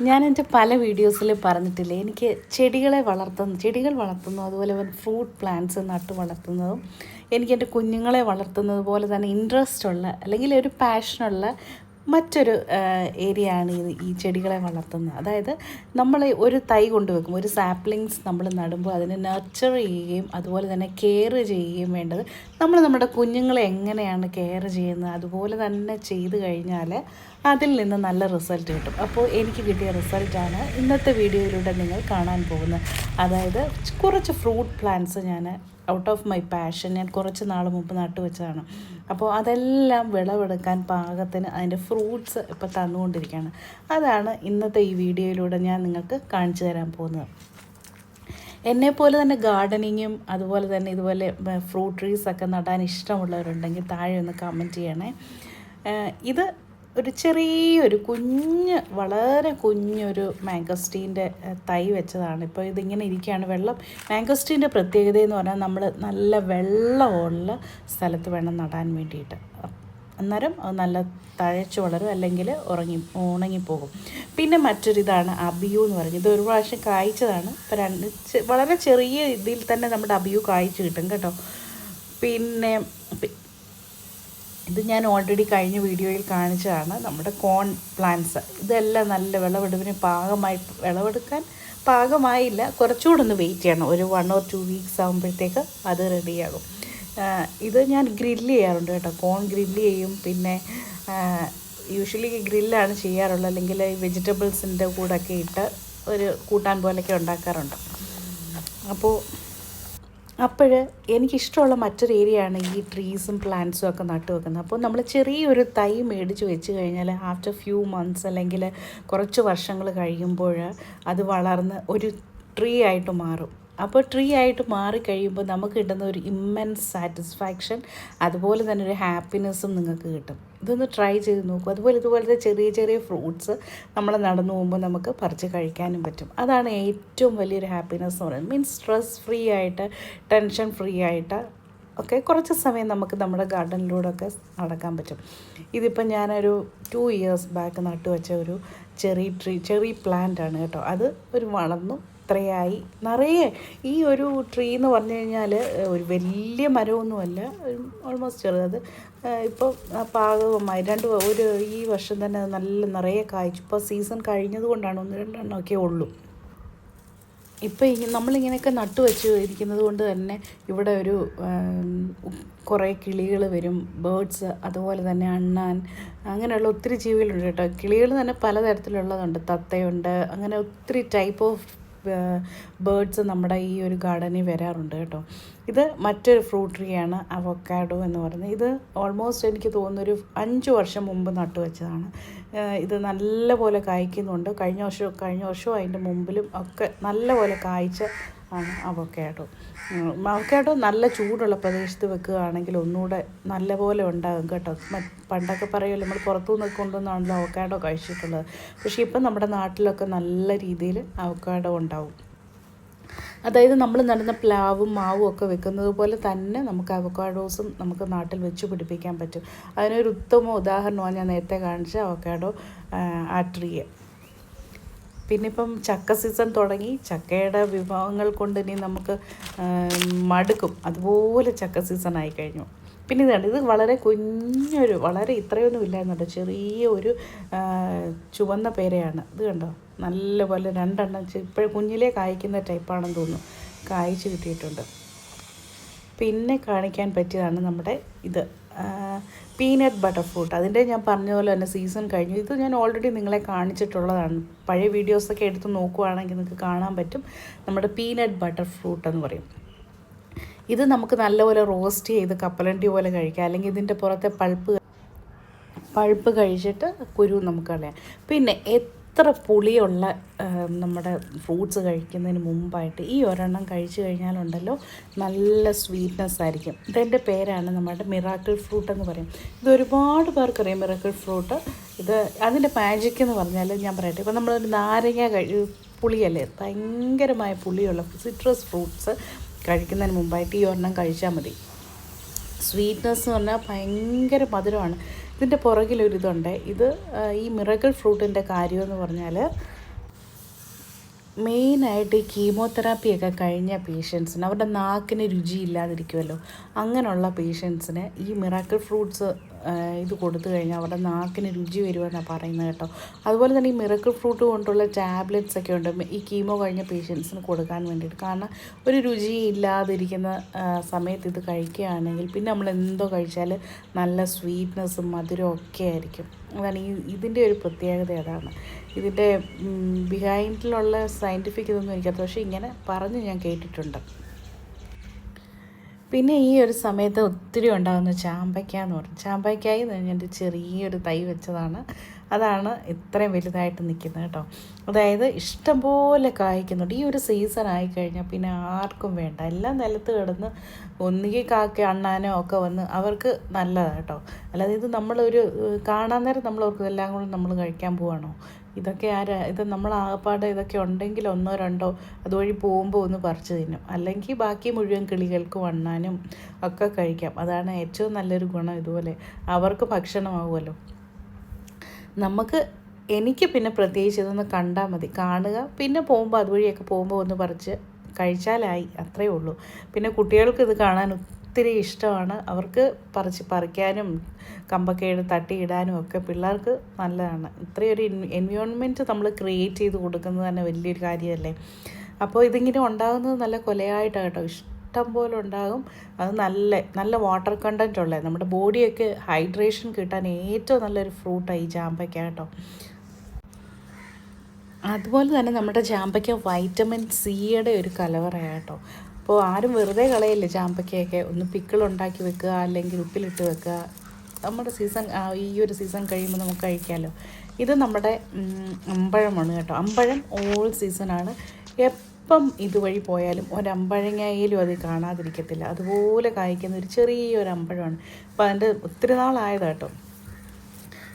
ഞാൻ എന്റെ പല വീഡിയോസിൽ പറഞ്ഞിട്ടില്ലേ എനിക്ക് ചെടികളെ വളർത്തുന്ന ചെടികൾ വളർത്തുന്നു അതുപോലെ ഫ്രൂട്ട് പ്ലാന്റ്സ് നട്ട് വളർത്തുന്നതും എനിക്ക് എന്റെ കുഞ്ഞുങ്ങളെ വളർത്തുന്നത് പോലെ തന്നെ ഇൻട്രസ്റ്റ് ഉള്ള അല്ലെങ്കിൽ ഒരു പാഷനുള്ള മറ്റൊരു ഏരിയ ആണ് ഇത് ഈ ചെടികളെ വളർത്തുന്നത്. അതായത് നമ്മൾ ഒരു തൈ കൊണ്ടുവെക്കും ഒരു സാപ്ലിങ്സ് നമ്മൾ നടുമ്പോൾ അതിനെ നർച്ചർ ചെയ്യുകയും അതുപോലെ തന്നെ കെയർ ചെയ്യുകയും വേണ്ടത് നമ്മൾ നമ്മുടെ കുഞ്ഞുങ്ങളെ എങ്ങനെയാണ് കെയർ ചെയ്യുന്നത് അതുപോലെ തന്നെ ചെയ്തു കഴിഞ്ഞാൽ അതിൽ നിന്ന് നല്ല റിസൾട്ട് കിട്ടും. അപ്പോൾ എനിക്ക് കിട്ടിയ റിസൾട്ടാണ് ഇന്നത്തെ വീഡിയോയിലൂടെ നിങ്ങൾ കാണാൻ പോകുന്നത്. അതായത് കുറച്ച് ഫ്രൂട്ട് പ്ലാന്റ്സ് ഞാൻ ഔട്ട് ഓഫ് മൈ പാഷൻ ഞാൻ കുറച്ച് നാൾ മുമ്പ് നട്ടുവെച്ചതാണ് അപ്പോൾ അതെല്ലാം വിളവെടുക്കാൻ പാകത്തിന് അതിന്റെ ഫ്രൂട്ട്സ് ഇപ്പോൾ തന്നുകൊണ്ടിരിക്കുകയാണ്. അതാണ് ഇന്നത്തെ ഈ വീഡിയോയിലൂടെ ഞാൻ നിങ്ങൾക്ക് കാണിച്ചു തരാൻ പോകുന്നത്. എന്നെപ്പോലെ തന്നെ ഗാർഡനിങ്ങും അതുപോലെ തന്നെ ഇതുപോലെ ഫ്രൂട്ട് ട്രീസൊക്കെ നടാൻ ഇഷ്ടമുള്ളവരുണ്ടെങ്കിൽ താഴെ ഒന്ന് കമന്റ് ചെയ്യണേ. ഇത് ഒരു ചെറിയൊരു കുഞ്ഞ് വളരെ കുഞ്ഞൊരു മാങ്കസ്റ്റീന്റെ തൈ വെച്ചതാണ്. ഇപ്പോൾ ഇതിങ്ങനെ ഇരിക്കുകയാണ് വെള്ളം. മാങ്കസ്റ്റീന്റെ പ്രത്യേകത എന്ന് പറഞ്ഞാൽ നമ്മൾ നല്ല വെള്ളമുള്ള സ്ഥലത്ത് വേണം നടാൻ വേണ്ടിയിട്ട്. അന്നേരം അത് നല്ല തഴച്ച് വളരും അല്ലെങ്കിൽ ഉറങ്ങി ഉണങ്ങിപ്പോകും. പിന്നെ മറ്റൊരിതാണ് അബിയു എന്ന് പറഞ്ഞത് ഒരു പ്രാവശ്യം കായ്ച്ചതാണ്. ഇപ്പോൾ രണ്ട് വളരെ ചെറിയ ഇതിൽ തന്നെ നമ്മുടെ അബിയു കായ്ച്ചു കിട്ടും കേട്ടോ. പിന്നെ ഇത് ഞാൻ ഓൾറെഡി കഴിഞ്ഞ വീഡിയോയിൽ കാണിച്ചതാണ് നമ്മുടെ കോൺ പ്ലാന്റ്സ് ഇതെല്ലാം നല്ല വിളവെടുപ്പിന് പാകമായി വിളവെടുക്കാൻ പാകമായില്ല. കുറച്ചുകൂടെ ഒന്ന് വെയിറ്റ് ചെയ്യണം. ഒരു വൺ ഓർ ടു വീക്സ് ആകുമ്പോഴത്തേക്ക് അത് റെഡിയാകും ഇത് ഞാൻ ഗ്രില്ല് ചെയ്യാറുണ്ട് കേട്ടോ. കോൺ ഗ്രില്ല് ചെയ്യും. പിന്നെ യൂഷ്വലി ഗ്രില്ലാണ് ചെയ്യാറുള്ളത്. അല്ലെങ്കിൽ വെജിറ്റബിൾസിന്റെ കൂടെയൊക്കെ ഇട്ട് ഒരു കൂട്ടാൻ പോലെയൊക്കെ ഉണ്ടാക്കാറുണ്ട്. അപ്പോൾ അപ്പോൾ എനിക്കിഷ്ടമുള്ള മറ്റൊരു ഏരിയ ആണ് ഈ ട്രീസും പ്ലാന്റ്സും ഒക്കെ നട്ടു വെക്കുന്നത്. അപ്പോൾ നമ്മൾ ചെറിയൊരു തൈ മേടിച്ച് വെച്ച് കഴിഞ്ഞാൽ ആഫ്റ്റർ ഫ്യൂ മന്ത്സ് അല്ലെങ്കിൽ കുറച്ച് വർഷങ്ങൾ കഴിയുമ്പോൾ അത് വളർന്ന് ഒരു ട്രീ ആയിട്ട് മാറും. അപ്പോൾ ട്രീ ആയിട്ട് മാറിക്കഴിയുമ്പോൾ നമുക്ക് കിട്ടുന്ന ഒരു ഇമ്മൻസ് സാറ്റിസ്ഫാക്ഷൻ അതുപോലെ തന്നെ ഒരു ഹാപ്പിനെസ്സും നിങ്ങൾക്ക് കിട്ടും. ഇതൊന്ന് ട്രൈ ചെയ്ത് നോക്കൂ. അതുപോലെ ഇതുപോലത്തെ ചെറിയ ചെറിയ ഫ്രൂട്ട്സ് നമ്മൾ നടന്നു പോകുമ്പോൾ നമുക്ക് പറിച്ച് കഴിക്കാനും പറ്റും. അതാണ് ഏറ്റവും വലിയൊരു ഹാപ്പിനെസ് എന്ന് പറയുന്നത്. മീൻസ് സ്ട്രെസ് ഫ്രീ ആയിട്ട് ടെൻഷൻ ഫ്രീ ആയിട്ട് ഒക്കെ കുറച്ച് സമയം നമുക്ക് നമ്മുടെ ഗാർഡനിലൂടെ ഒക്കെ നടക്കാൻ പറ്റും. ഇതിപ്പോൾ ഞാനൊരു ടു ഇയേഴ്സ് ബാക്ക് നട്ടുവെച്ച ഒരു ചെറി ട്രീ ചെറി പ്ലാന്റ് ആണ് കേട്ടോ. അത് ഒരു വളർന്നു ഇത്രയായി. നിറയെ ഈ ഒരു ട്രീ എന്ന് പറഞ്ഞു കഴിഞ്ഞാൽ ഒരു വലിയ മരമൊന്നുമല്ല. ഓൾമോസ്റ്റ് ചെറുത്. ഇപ്പോൾ പാകമായി രണ്ട് ഒരു ഈ വർഷം തന്നെ നല്ല നിറയെ കായ്ച്ചു. ഇപ്പോൾ സീസൺ കഴിഞ്ഞത് കൊണ്ടാണ് ഒന്ന് രണ്ടെണ്ണമൊക്കെ ഉള്ളൂ. ഇപ്പോൾ ഈ നമ്മളിങ്ങനെയൊക്കെ നട്ടു വെച്ച് ഇരിക്കുന്നത് കൊണ്ട് തന്നെ ഇവിടെ ഒരു കുറേ കിളികൾ വരും. ബേഡ്സ് അതുപോലെ തന്നെ അണ്ണാൻ അങ്ങനെയുള്ള ഒത്തിരി ജീവികളുണ്ട് കേട്ടോ. കിളികൾ തന്നെ പലതരത്തിലുള്ളതുണ്ട്. തത്തയുണ്ട് അങ്ങനെ ഒത്തിരി ടൈപ്പ് ഓഫ് ബേഡ്സ് നമ്മുടെ ഈ ഒരു ഗാർഡനിൽ വരാറുണ്ട് കേട്ടോ. ഇത് മറ്റൊരു ഫ്രൂട്ട് ട്രീയാണ് അവക്കാഡോ എന്ന് പറയുന്നത്. ഇത് ഓൾമോസ്റ്റ് എനിക്ക് തോന്നുന്നു ഒരു അഞ്ച് വർഷം മുമ്പ് നട്ടു വെച്ചതാണ്. ഇത് നല്ലപോലെ കായ്ക്കുന്നുണ്ട്. കഴിഞ്ഞ വർഷം കഴിഞ്ഞ വർഷവും അതിന്റെ മുമ്പിലും ഒക്കെ നല്ലപോലെ കായ്ച്ച അവക്കാഡോ. അവക്കാഡോ നല്ല ചൂടുള്ള പ്രദേശത്ത് വെക്കുകയാണെങ്കിൽ ഒന്നുകൂടെ നല്ല പോലെ ഉണ്ടാകും കേട്ടോ. പണ്ടൊക്കെ പറയുമല്ലോ നമ്മൾ പുറത്തു നിന്നൊക്കെ കൊണ്ടുവന്നാണല്ലോ അവക്കാഡോ കഴിച്ചിട്ടുള്ളത്. പക്ഷേ ഇപ്പം നമ്മുടെ നാട്ടിലൊക്കെ നല്ല രീതിയിൽ അവക്കാഡോ ഉണ്ടാവും. അതായത് നമ്മൾ നടുന്ന പ്ലാവും മാവും ഒക്കെ വെക്കുന്നത് പോലെ തന്നെ നമുക്ക് അവക്കാഡോസും നമുക്ക് നാട്ടിൽ വെച്ച് പിടിപ്പിക്കാൻ പറ്റും. അതിനൊരു ഉത്തമ ഉദാഹരണമാണ് ഞാൻ നേരത്തെ കാണിച്ച അവക്കാഡോ ആ ട്രീ പിന്നെ ഇപ്പം ചക്ക സീസൺ തുടങ്ങി ചക്കയുടെ വിഭവങ്ങൾ കൊണ്ട് ഇനി നമുക്ക് മടുക്കും. അതുപോലെ ചക്ക സീസൺ ആയി കഴിഞ്ഞു. പിന്നെ ഇതാണ് ഇത് വളരെ കുഞ്ഞൊരു വളരെ ഇത്രയൊന്നും ഇല്ലായിരുന്നുണ്ട് ചെറിയ ഒരു ചുവന്ന പേരയാണ്. ഇത് കണ്ടോ? നല്ലപോലെ രണ്ടെണ്ണം ഇപ്പോഴും കുഞ്ഞിലേ കായ്ക്കുന്ന ടൈപ്പാണെന്ന് തോന്നുന്നു. കായ്ച്ചു കിട്ടിയിട്ടുണ്ട്. പിന്നെ കാണിക്കാൻ പറ്റിയതാണ് നമ്മുടെ ഇത്. പീനട്ട് ബട്ടർ ഫ്രൂട്ട് അതിന്റെ ഞാൻ പറഞ്ഞ പോലെ തന്നെ സീസൺ കഴിഞ്ഞു. ഇത് ഞാൻ ഓൾറെഡി നിങ്ങളെ കാണിച്ചിട്ടുള്ളതാണ്. പഴയ വീഡിയോസൊക്കെ എടുത്ത് നോക്കുവാണെങ്കിൽ നിങ്ങൾക്ക് കാണാൻ പറ്റും. നമ്മുടെ പീനട്ട് ബട്ടർ ഫ്രൂട്ട് എന്ന് പറയും. ഇത് നമുക്ക് നല്ലപോലെ റോസ്റ്റ് ചെയ്ത് കപ്പലണ്ടി പോലെ കഴിക്കാം. അല്ലെങ്കിൽ ഇതിന്റെ പുറത്തെ പൾപ്പ് പഴുപ്പ് കഴിച്ചിട്ട് കുരു നമുക്ക് കളയാം പിന്നെ എത്ര പുളിയുള്ള നമ്മുടെ ഫ്രൂട്ട്സ് കഴിക്കുന്നതിന് മുമ്പായിട്ട് ഈ ഒരെണ്ണം കഴിച്ചു കഴിഞ്ഞാലുണ്ടല്ലോ നല്ല സ്വീറ്റ്നെസ് ആയിരിക്കും. ഇതെന്റെ പേരാണ് നമ്മുടെ മിറാക്കിൾ ഫ്രൂട്ട് എന്ന് പറയും. ഇത് ഒരുപാട് പേർക്കറിയാം മിറാക്കിൾ ഫ്രൂട്ട് ഇത് അതിന്റെ മാജിക് എന്ന് പറഞ്ഞാൽ ഞാൻ പറയട്ടെ ഇപ്പോൾ നമ്മളൊരു നാരങ്ങ കഴി പുളിയല്ലേ ഭയങ്കരമായ പുളിയുള്ള സിട്രസ് ഫ്രൂട്ട്സ് കഴിക്കുന്നതിന് മുമ്പായിട്ട് ഈ ഒരെണ്ണം കഴിച്ചാൽ മതി. സ്വീറ്റ്നെസ് എന്ന് പറഞ്ഞാൽ ഭയങ്കര മധുരമാണ്. ഇതിന്റെ പുറകിലൊരിതുണ്ട്. ഇത് ഈ മിറകൾ ഫ്രൂട്ടിന്റെ കാര്യമെന്ന് പറഞ്ഞാൽ മെയിനായിട്ട് ഈ കീമോതെറാപ്പിയൊക്കെ കഴിഞ്ഞ പേഷ്യൻസിന് അവരുടെ നാക്കിന് രുചിയില്ലാതിരിക്കുമല്ലോ അങ്ങനെയുള്ള പേഷ്യൻസിന് ഈ മിറാക്കിൾ ഫ്രൂട്ട്സ് ഇത് കൊടുത്തു കഴിഞ്ഞാൽ അവരുടെ നാക്കിന് രുചി വരുമെന്നാണ് പറയുന്നത് കേട്ടോ. അതുപോലെ തന്നെ ഈ മിറക്കിൾ ഫ്രൂട്ട് കൊണ്ടുള്ള ടാബ്ലറ്റ്സ് ഒക്കെ ഉണ്ട്. ഈ കീമോ കഴിഞ്ഞ പേഷ്യൻസിന് കൊടുക്കാൻ വേണ്ടിയിട്ട്. കാരണം ഒരു രുചി ഇല്ലാതിരിക്കുന്ന സമയത്ത് ഇത് കഴിക്കുകയാണെങ്കിൽ പിന്നെ നമ്മൾ എന്തോ കഴിച്ചാൽ നല്ല സ്വീറ്റ്നെസ്സും മധുരവും ഒക്കെ ആയിരിക്കും. അതാണ് ഈ ഇതിന്റെ ഒരു പ്രത്യേകത അതാണ്. ഇതിന്റെ ബിഹൈൻഡിലുള്ള സയന്റിഫിക് ഇതൊന്നും എനിക്കറിയാം പക്ഷേ ഇങ്ങനെ പറഞ്ഞ് ഞാൻ കേട്ടിട്ടുണ്ട്. പിന്നെ ഈ ഒരു സമയത്ത് ഒത്തിരി ഉണ്ടാകുന്ന ചാമ്പയ്ക്ക എന്ന് പറയും ചാമ്പയ്ക്കായി ഞാൻ ചെറിയൊരു തൈ വെച്ചതാണ്. അതാണ് ഇത്രയും വലുതായിട്ട് നിൽക്കുന്നത് കേട്ടോ. അതായത് ഇഷ്ടംപോലെ കായ്ക്കുന്നുണ്ട്. ഈ ഒരു സീസൺ ആയിക്കഴിഞ്ഞാൽ പിന്നെ ആർക്കും വേണ്ട. എല്ലാം നിലത്ത് കിടന്ന് ഒന്നുകിൽ കാക്ക അണ്ണാനോ ഒക്കെ വന്ന് അവർക്ക് നല്ലതാണ് കേട്ടോ. അല്ലാതെ ഇത് നമ്മളൊരു കാണാൻ നേരം നമ്മളവർക്ക് എല്ലാം കൂടെ നമ്മൾ കഴിക്കാൻ പോവാണോ? ഇതൊക്കെ ആരാ? ഇത് നമ്മൾ ആകപ്പാടെ ഇതൊക്കെ ഉണ്ടെങ്കിൽ ഒന്നോ രണ്ടോ അതുവഴി പോകുമ്പോൾ ഒന്ന് പറിച്ച് തിന്നും. അല്ലെങ്കിൽ ബാക്കി മുഴുവൻ കിളികൾക്ക് വണ്ണാനും ഒക്കെ കഴിക്കാം. അതാണ് ഏറ്റവും നല്ലൊരു ഗുണം ഇതുപോലെ. അവർക്ക് ഭക്ഷണമാവുമല്ലോ. നമുക്ക് എനിക്ക് പിന്നെ പ്രത്യേകിച്ച് ഇതൊന്ന് കണ്ടാൽ മതി. കാണുക പിന്നെ പോകുമ്പോൾ അതുവഴിയൊക്കെ പോകുമ്പോൾ ഒന്ന് പറിച്ച് കഴിച്ചാലായി. അത്രയേ ഉള്ളൂ. പിന്നെ കുട്ടികൾക്ക് ഇത് കാണാൻ ഒത്തിരി ഇഷ്ടമാണ്. അവർക്ക് പറിച്ച് പറിക്കാനും കമ്പക്കേട് തട്ടിയിടാനും ഒക്കെ പിള്ളേർക്ക് നല്ലതാണ്. ഇത്രയൊരു എൻവയോൺമെന്റ് നമ്മൾ ക്രിയേറ്റ് ചെയ്ത് കൊടുക്കുന്നത് തന്നെ വലിയൊരു കാര്യമല്ലേ. അപ്പോൾ ഇതിങ്ങനെ ഉണ്ടാകുന്നത് നല്ല കൊലയായിട്ടാണ് കേട്ടോ. ഇഷ്ടം പോലെ ഉണ്ടാകും. അത് നല്ല നല്ല വാട്ടർ കണ്ടന്റ് ഉള്ളത് നമ്മുടെ ബോഡിയൊക്കെ ഹൈഡ്രേഷൻ കിട്ടാൻ ഏറ്റവും നല്ലൊരു ഫ്രൂട്ടാണ് ഈ ജാമ്പയ്ക്ക കേട്ടോ. അതുപോലെ തന്നെ നമ്മുടെ ജാമ്പയ്ക്ക വൈറ്റമിൻ സിയുടെ ഒരു കലവറയാണ് കേട്ടോ. അപ്പോൾ ആരും വെറുതെ കളയില്ല ചാമ്പയ്ക്കയൊക്കെ ഒന്ന് പിക്കിൾ ഉണ്ടാക്കി വെക്കുക അല്ലെങ്കിൽ ഉപ്പിലിട്ട് വെക്കുക. നമ്മുടെ സീസൺ ഈ ഒരു സീസൺ കഴിയുമ്പോൾ നമുക്ക് കഴിക്കാമല്ലോ ഇത് നമ്മുടെ അമ്പഴമാണ് കേട്ടോ. അമ്പഴം ഓൾ സീസണാണ് എപ്പം ഇതുവഴി പോയാലും ഒരമ്പഴങ്ങയിലും അത് കാണാതിരിക്കത്തില്ല. അതുപോലെ കായ്ക്കുന്ന ഒരു ചെറിയൊരു അമ്പഴമാണ്. അപ്പോൾ അതിന്റെ ഒത്തിരി നാളായത് കേട്ടോ.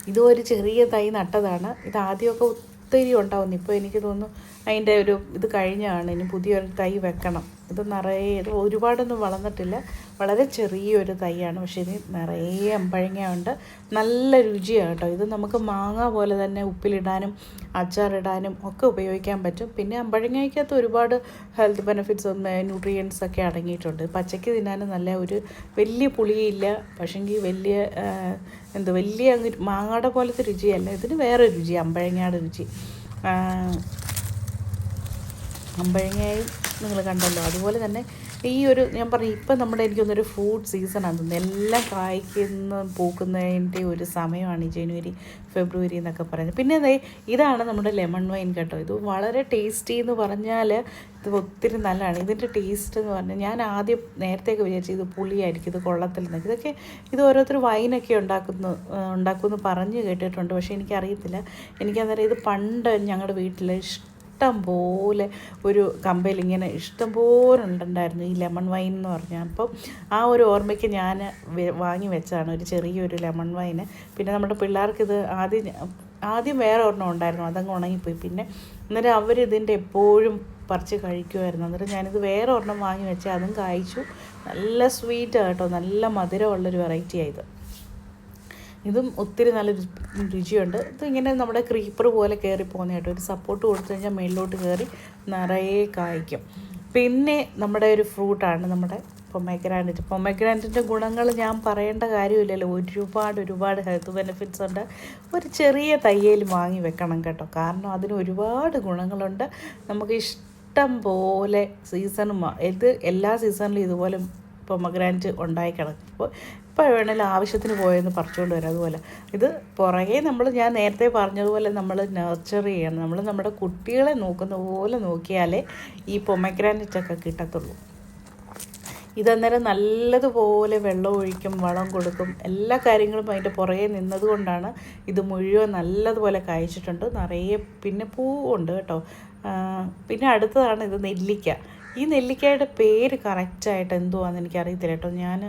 ഇതും ഒരു ചെറിയ തൈ നട്ടതാണ്. ഇത് ആദ്യമൊക്കെ ഒത്തിരി ഉണ്ടാവുന്നു. ഇപ്പോൾ എനിക്ക് തോന്നുന്നു അതിന്റെ ഒരു ഇത് കഴിഞ്ഞാണ് ഇനി പുതിയൊരു തൈ വെക്കണം. ഇത് നിറയെ ഇത് ഒരുപാടൊന്നും വളർന്നിട്ടില്ല. വളരെ ചെറിയൊരു തൈയാണ്. പക്ഷേ ഇത് നിറയെ അമ്പഴങ്ങ ഉണ്ട് നല്ല രുചിയാണ് കേട്ടോ. ഇത് നമുക്ക് മാങ്ങ പോലെ തന്നെ ഉപ്പിലിടാനും അച്ചാറിടാനും ഒക്കെ ഉപയോഗിക്കാൻ പറ്റും. പിന്നെ അമ്പഴങ്ങയ്ക്കകത്ത് ഒരുപാട് ഹെൽത്ത് ബെനിഫിറ്റ്സ് ന്യൂട്രിയൻസ് ഒക്കെ അടങ്ങിയിട്ടുണ്ട്. പച്ചയ്ക്ക് തിന്നാനും നല്ല ഒരു വലിയ പുളിയില്ല. പക്ഷെങ്കിൽ വലിയ എന്ത് വലിയ അങ്ങ് മാങ്ങയുടെ പോലത്തെ രുചിയല്ല. ഇതിന് വേറെ രുചി അമ്പഴങ്ങയുടെ രുചി. അമ്പഴങ്ങയും നിങ്ങൾ കണ്ടല്ലോ. അതുപോലെ തന്നെ ഈ ഒരു ഞാൻ പറഞ്ഞു ഇപ്പം നമ്മുടെ എനിക്കൊന്നൊരു ഫ്രൂട്ട് സീസണാണ് തോന്നുന്നത് എല്ലാം കായ്ക്കുന്ന പൂക്കുന്നതിന്റെ ഒരു സമയമാണ് ഈ ജനുവരി ഫെബ്രുവരി എന്നൊക്കെ പറയുന്നത്. പിന്നെ അതേ ഇതാണ് നമ്മുടെ ലെമൺ വൈൻ കേട്ടോ. ഇത് വളരെ ടേസ്റ്റി എന്ന് പറഞ്ഞാൽ ഇത് ഒത്തിരി നല്ലതാണ്. ഇതിന്റെ ടേസ്റ്റ് എന്ന് പറഞ്ഞാൽ ഞാൻ ആദ്യം നേരത്തെയൊക്കെ വിചാരിച്ചു ഇത് പുളിയായിരിക്കും ഇത് കൊള്ളത്തില്ലെന്നൊക്കെ ഇതൊക്കെ ഇത് ഓരോരുത്തർ വൈനൊക്കെ ഉണ്ടാക്കുന്നു ഉണ്ടാക്കുമെന്ന് പറഞ്ഞ് കേട്ടിട്ടുണ്ട്. പക്ഷേ എനിക്കറിയത്തില്ല. എനിക്കന്നേരം ഇത് പണ്ട് ഞങ്ങളുടെ വീട്ടിൽ ഇഷ്ടം പോലെ ഒരു കമ്പയിൽ ഇങ്ങനെ ഇഷ്ടം പോലെ ഉണ്ടുണ്ടായിരുന്നു ഈ ലെമൺ വൈൻ എന്ന് പറഞ്ഞാൽ. അപ്പം ആ ഒരു ഓർമ്മയ്ക്ക് ഞാൻ വാങ്ങി വെച്ചതാണ് ഒരു ചെറിയൊരു ലെമൺ വൈന്. പിന്നെ നമ്മുടെ പിള്ളേർക്ക് ഇത് ആദ്യം ആദ്യം വേറെ ഒരെണ്ണം ഉണ്ടായിരുന്നു അതങ്ങ് ഉണങ്ങിപ്പോയി. പിന്നെ അന്നേരം അവർ ഇതിന്റെ എപ്പോഴും പറിച്ച് കഴിക്കുമായിരുന്നു. അന്നേരം ഞാനിത് വേറെ ഒരെണ്ണം വാങ്ങി വെച്ചാൽ അതും കായ്ച്ചു. നല്ല സ്വീറ്റ് കേട്ടോ നല്ല മധുരമുള്ളൊരു വെറൈറ്റി ആയത് ഇതും ഒത്തിരി നല്ല രുചിയുണ്ട്. ഇത് ഇങ്ങനെ നമ്മുടെ ക്രീപ്പർ പോലെ കയറി പോകുന്നതായിട്ട് ഒരു സപ്പോർട്ട് കൊടുത്തു കഴിഞ്ഞാൽ മേളിലോട്ട് കയറി നിറയെ കായ്ക്കും. പിന്നെ നമ്മുടെ ഒരു ഫ്രൂട്ടാണ് നമ്മുടെ പൊമഗ്രാനറ്റ് പൊമഗ്രാനറ്റിന്റെ ഗുണങ്ങൾ ഞാൻ പറയേണ്ട കാര്യമില്ലല്ലോ. ഒരുപാട് ഒരുപാട് ഹെൽത്ത് ബെനിഫിറ്റ്സ് ഉണ്ട്. ഒരു ചെറിയ തയ്യൽ വാങ്ങി വെക്കണം കേട്ടോ. കാരണം അതിന് ഒരുപാട് ഗുണങ്ങളുണ്ട്. നമുക്ക് ഇഷ്ടം പോലെ സീസണും ഇത് എല്ലാ സീസണിലും ഇതുപോലെ പൊമഗ്രാനറ്റ് ഉണ്ടായി കിടക്കും. അപ്പോൾ ഇപ്പോൾ വേണേലും ആവശ്യത്തിന് പോയെന്ന് പറിച്ചുകൊണ്ട് വരാം. അതുപോലെ ഇത് പുറകെ നമ്മൾ ഞാൻ നേരത്തെ പറഞ്ഞതുപോലെ നമ്മൾ നർച്ചർ ചെയ്യണം. നമ്മൾ നമ്മുടെ കുട്ടികളെ നോക്കുന്ന പോലെ നോക്കിയാലേ ഈ പൊമഗ്രാനറ്റ് ഒക്കെ കിട്ടത്തുള്ളൂ. ഇതന്നേരം നല്ലതുപോലെ വെള്ളം ഒഴിക്കും വളം കൊടുക്കും. എല്ലാ കാര്യങ്ങളും അതിന്റെ പുറകെ നിന്നതുകൊണ്ടാണ് ഇത് മുഴുവൻ നല്ലതുപോലെ കായ്ച്ചിട്ടുണ്ട്. നിറയെ പിന്നെ പൂവുണ്ട് കേട്ടോ. പിന്നെ അടുത്തതാണ് ഇത് നെല്ലിക്ക. ഈ നെല്ലിക്കയുടെ പേര് കറക്റ്റായിട്ട് എന്തുവാന്ന് എനിക്കറിയത്തില്ല കേട്ടോ. ഞാൻ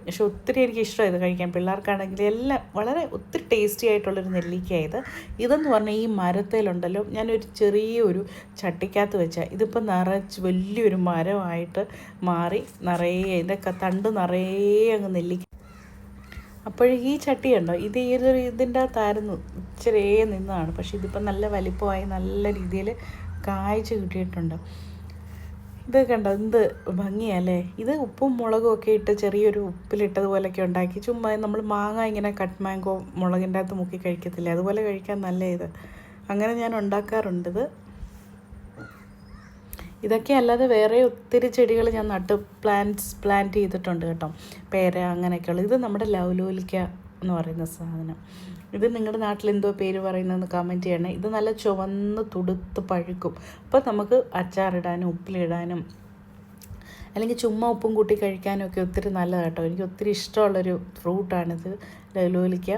പക്ഷെ ഒത്തിരി എനിക്ക് ഇഷ്ടമായത് കഴിക്കാൻ. പിള്ളേർക്കാണെങ്കിൽ എല്ലാം വളരെ ഒത്തിരി ടേസ്റ്റി ആയിട്ടുള്ളൊരു നെല്ലിക്കായത് ഇത് ഇതെന്ന് പറഞ്ഞാൽ ഈ മരത്തേലുണ്ടല്ലോ ഞാനൊരു ചെറിയൊരു ചട്ടിക്കകത്ത് വെച്ചാൽ ഇതിപ്പോൾ നിറച്ച് വലിയൊരു മരമായിട്ട് മാറി നിറയെ ഇതിന്റെ ക- തണ്ട് നിറയെ അങ്ങ് നെല്ലിക്ക അപ്പോഴേ ഈ ചട്ടി ഉണ്ടോ ഇത് ഈ ഒരു ഇതിന്റെ അകത്തായിരുന്നു ഇച്ചിരി നിന്നതാണ്. പക്ഷേ ഇതിപ്പോൾ നല്ല വലിപ്പമായി നല്ല രീതിയിൽ കായ്ച്ച് കിട്ടിയിട്ടുണ്ട്. ഇത് കണ്ട? എന്ത് ഭംഗിയല്ലേ? ഇത് ഉപ്പും മുളകും ഒക്കെ ഇട്ട് ചെറിയൊരു ഉപ്പിലിട്ടതുപോലെയൊക്കെ ഉണ്ടാക്കി. ചുമ്മാ നമ്മൾ മാങ്ങ ഇങ്ങനെ കട്ട് മാങ്കോ മുളകിന്റെ അകത്ത് മുക്കി കഴിക്കത്തില്ലേ? അതുപോലെ കഴിക്കാൻ നല്ല ഇത്? അങ്ങനെ ഞാൻ ഉണ്ടാക്കാറുണ്ട് ഇത്. ഇതൊക്കെ അല്ലാതെ വേറെ ഒത്തിരി ചെടികൾ ഞാൻ നട്ട് പ്ലാന്റ്സ് പ്ലാന്റ് ചെയ്തിട്ടുണ്ട് കേട്ടോ. പേര അങ്ങനെയൊക്കെയുള്ള ഇത് നമ്മുടെ ലവലോലിക്ക എന്ന് പറയുന്ന സാധനം. ഇത് നിങ്ങളുടെ നാട്ടിൽ എന്തോ പേര് പറയുന്നതെന്ന് കമന്റ് ചെയ്യണേ. ഇത് നല്ല ചുവന്ന് തുടുത്ത് പഴുക്കും. അപ്പോൾ നമുക്ക് അച്ചാറിടാനും ഉപ്പിലിടാനും അല്ലെങ്കിൽ ചുമ്മാ ഉപ്പും കൂട്ടി കഴിക്കാനൊക്കെ ഒത്തിരി നല്ലതാണ് കേട്ടോ. എനിക്ക് ഒത്തിരി ഇഷ്ടമുള്ളൊരു ഫ്രൂട്ടാണിത് ലലോലിക്ക.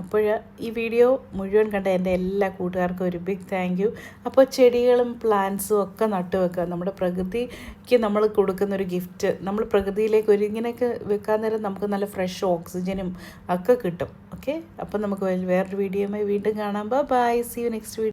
അപ്പോൾ ഈ വീഡിയോ മുഴുവൻ കണ്ട എന്റെ എല്ലാ കൂട്ടുകാർക്കും ഒരു ബിഗ് താങ്ക് യു അപ്പോൾ ചെടികളും പ്ലാന്റ്സും ഒക്കെ നട്ടു വെക്കുക. നമ്മുടെ പ്രകൃതിക്ക് നമ്മൾ കൊടുക്കുന്ന ഒരു ഗിഫ്റ്റ് നമ്മൾ പ്രകൃതിയിലേക്ക് ഒരു ഇങ്ങനെയൊക്കെ വെക്കാൻ നേരം നമുക്ക് നല്ല ഫ്രഷ് ഓക്സിജനും ഒക്കെ കിട്ടും. ഓക്കെ അപ്പോൾ നമുക്ക് വേറൊരു വീഡിയോയുമായി വീണ്ടും കാണാം. Bye see you next video